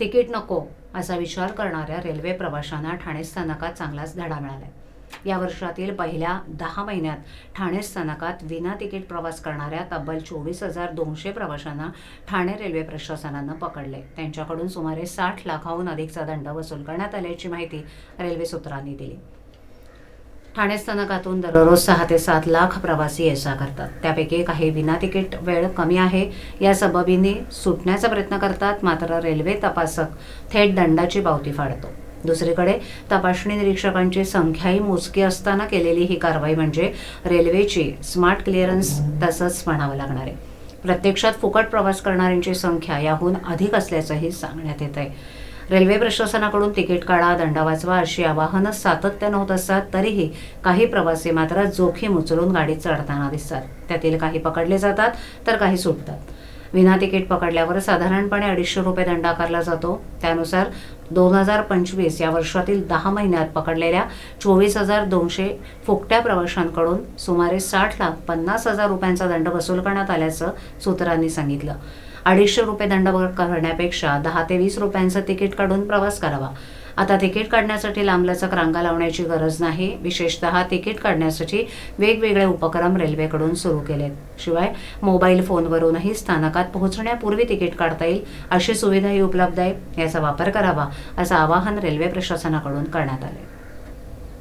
Ticket नको असा विचार करणाऱ्या रेल्वे प्रवाशांना ठाणे स्थानकात चांगलाच धडा मिळाला या वर्षातील पहिल्या दहा महिन्यात ठाणे स्थानकात विना तिकीट प्रवास करणाऱ्या तब्बल चोवीस हजार दोनशे प्रवाशांना ठाणे रेल्वे प्रशासनानं पकडले त्यांच्याकडून सुमारे साठ लाखाहून अधिकचा दंड वसूल करण्यात आल्याची माहिती रेल्वे सूत्रांनी दिली. ठाणे स्थानकातून दररोज सहा ते सात लाख प्रवासी ये जा करतात. त्यापैकी काही विना तिकीट वेळ कमी आहे. या सबबीने सुटण्याचा प्रयत्न करतात मात्र रेल्वे तपासक थेट दंडाची पावती फाडतो. दुसरीकडे तपासणी निरीक्षकांची संख्याही मोजकी असताना केलेली ही कारवाई म्हणजे रेल्वेची स्मार्ट क्लिअरन्स तसंच म्हणावं लागणार आहे. प्रत्यक्षात फुकट प्रवास करणाऱ्यांची संख्या याहून अधिक असल्याचंही सांगण्यात येत आहे रेल्वे प्रशासनाकडून तिकीट काढा दंड वाचवा अशी आवाहनं सातत्यानं होत असतात तरीही काही प्रवासी मात्र जोखीम उचलून गाडीत चढताना दिसतात. त्यातील काही पकडले जातात तर काही सुटतात. विना तिकीट पकडल्यावर साधारणपणे अडीचशे रुपये दंड आकारला जातो. त्यानुसार दोन हजार पंचवीस या वर्षातील दहा महिन्यात पकडलेल्या चोवीस हजार दोनशे फुकट्या प्रवाशांकडून सुमारे साठ लाख पन्नास हजार रुपयांचा दंड वसूल करण्यात आल्याचं सूत्रांनी सांगितलं. अडीचशे रुपये दंड करण्यापेक्षा दहा ते वीस रुपयांचं तिकीट काढून प्रवास करावा. आता तिकीट काढण्यासाठी लांबलचक रांगा लावण्याची गरज नाही. विशेषतः तिकीट काढण्यासाठी वेगवेगळे उपक्रम रेल्वेकडून सुरू केलेत. शिवाय मोबाईल फोनवरूनही स्थानकात पोहोचण्यापूर्वी तिकीट काढता येईल अशी सुविधाही उपलब्ध आहे. याचा वापर करावा असं आवाहन रेल्वे प्रशासनाकडून करण्यात आले